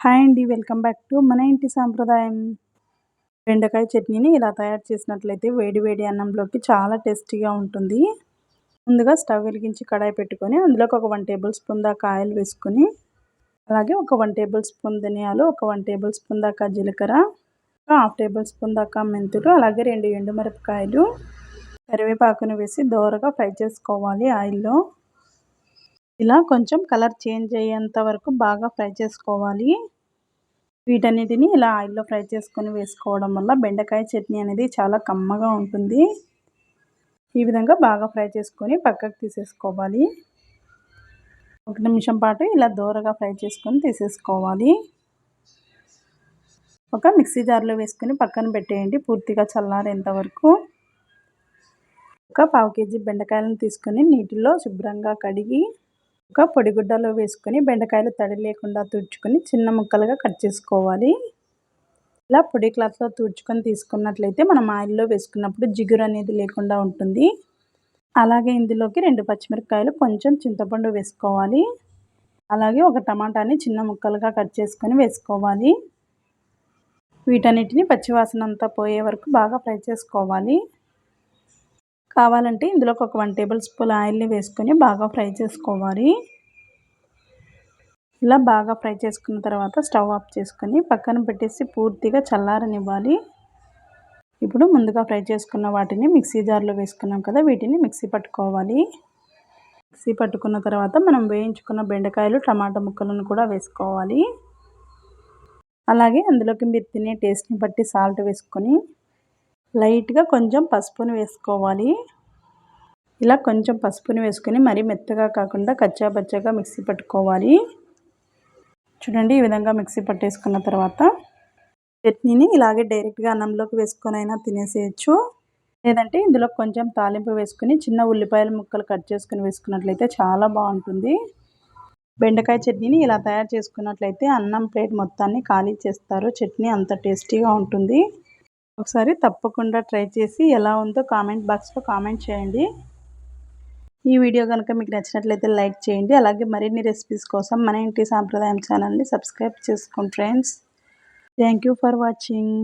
Hi అండి welcome back to మన ఇంటి సాంప్రదాయం. బెండకాయ చట్నీని ఇలా తయారు చేసినట్లయితే వేడి వేడి అన్నంలోకి చాలా టేస్టీగా ఉంటుంది. ముందుగా స్టవ్ వెలిగించి కడాయి పెట్టుకొని అందులోకి ఒక వన్ టేబుల్ స్పూన్ దాకా ఆయిల్ వేసుకొని అలాగే ఒక వన్ టేబుల్ స్పూన్ ధనియాలు ఒక వన్ టేబుల్ స్పూన్ దాకా జీలకర్ర హాఫ్ టేబుల్ స్పూన్ దాకా మెంతులు అలాగే రెండు ఎండుమిరపకాయలు కరివేపాకును వేసి దోరగా ఫ్రై చేసుకోవాలి ఆయిల్లో. ఇలా కొంచెం కలర్ చేంజ్ అయ్యేంత వరకు బాగా ఫ్రై చేసుకోవాలి. వీటన్నిటిని ఇలా ఆయిల్లో ఫ్రై చేసుకొని వేసుకోవడం వల్ల బెండకాయ చట్నీ అనేది చాలా కమ్మగా ఉంటుంది. ఈ విధంగా బాగా ఫ్రై చేసుకొని పక్కకు తీసేసుకోవాలి. ఒక నిమిషం పాటు ఇలా దూరగా ఫ్రై చేసుకొని తీసేసుకోవాలి. ఒక మిక్సీ జార్లో వేసుకొని పక్కన పెట్టేయండి పూర్తిగా చల్లారేంత వరకు. ఒక పావు కేజీ బెండకాయలను తీసుకొని నీటిలో శుభ్రంగా కడిగి ఒక పొడిగుడ్డలో వేసుకొని బెండకాయలు తడి లేకుండా తుడుచుకొని చిన్న ముక్కలుగా కట్ చేసుకోవాలి. ఇలా పొడి క్లాత్లో తుడుచుకొని తీసుకున్నట్లయితే మనం ఆయిల్లో వేసుకున్నప్పుడు జిగురు అనేది లేకుండా ఉంటుంది. అలాగే ఇందులోకి రెండు పచ్చిమిరపకాయలు కొంచెం చింతపండు వేసుకోవాలి. అలాగే ఒక టమాటాని చిన్న ముక్కలుగా కట్ చేసుకొని వేసుకోవాలి. వీటన్నిటిని పచ్చివాసన అంతా పోయే వరకు బాగా ఫ్రై చేసుకోవాలి. కావాలంటే ఇందులోకి ఒక వన్ టేబుల్ స్పూన్ ఆయిల్ని వేసుకొని బాగా ఫ్రై చేసుకోవాలి. ఇలా బాగా ఫ్రై చేసుకున్న తర్వాత స్టవ్ ఆఫ్ చేసుకొని పక్కన పెట్టేసి పూర్తిగా చల్లారనివ్వాలి. ఇప్పుడు ముందుగా ఫ్రై చేసుకున్న వాటిని మిక్సీ జార్లో వేసుకున్నాం కదా వీటిని మిక్సీ పట్టుకోవాలి. మిక్సీ పట్టుకున్న తర్వాత మనం వేయించుకున్న బెండకాయలు టమాటా ముక్కలను కూడా వేసుకోవాలి. అలాగే అందులోకి మీరు తినే టేస్ట్ని బట్టి సాల్ట్ వేసుకొని లైట్గా కొంచెం పసుపుని వేసుకోవాలి. ఇలా కొంచెం పసుపుని వేసుకొని మరీ మెత్తగా కాకుండా కచ్చాబచ్చగా మిక్సీ పట్టుకోవాలి. చూడండి ఈ విధంగా మిక్సీ పట్టేసుకున్న తర్వాత చట్నీని ఇలాగే డైరెక్ట్గా అన్నంలోకి వేసుకొని అయినా తినేసేయచ్చు. లేదంటే ఇందులో కొంచెం తాలింపు వేసుకుని చిన్న ఉల్లిపాయల ముక్కలు కట్ చేసుకుని వేసుకున్నట్లయితే చాలా బాగుంటుంది. బెండకాయ చట్నీని ఇలా తయారు చేసుకున్నట్లయితే అన్నం ప్లేట్ మొత్తాన్ని ఖాళీ చేస్తారు. చట్నీ అంత టేస్టీగా ఉంటుంది. ఒకసారి తప్పకుండా ట్రై చేసి ఎలా ఉందో కామెంట్ బాక్స్లో కామెంట్ చేయండి. ఈ వీడియో కనుక మీకు నచ్చినట్లయితే లైక్ చేయండి. అలాగే మరిన్ని రెసిపీస్ కోసం మన ఇంటి సాంప్రదాయం ఛానల్ని సబ్స్క్రైబ్ చేసుకోండి ఫ్రెండ్స్. Thank for watching.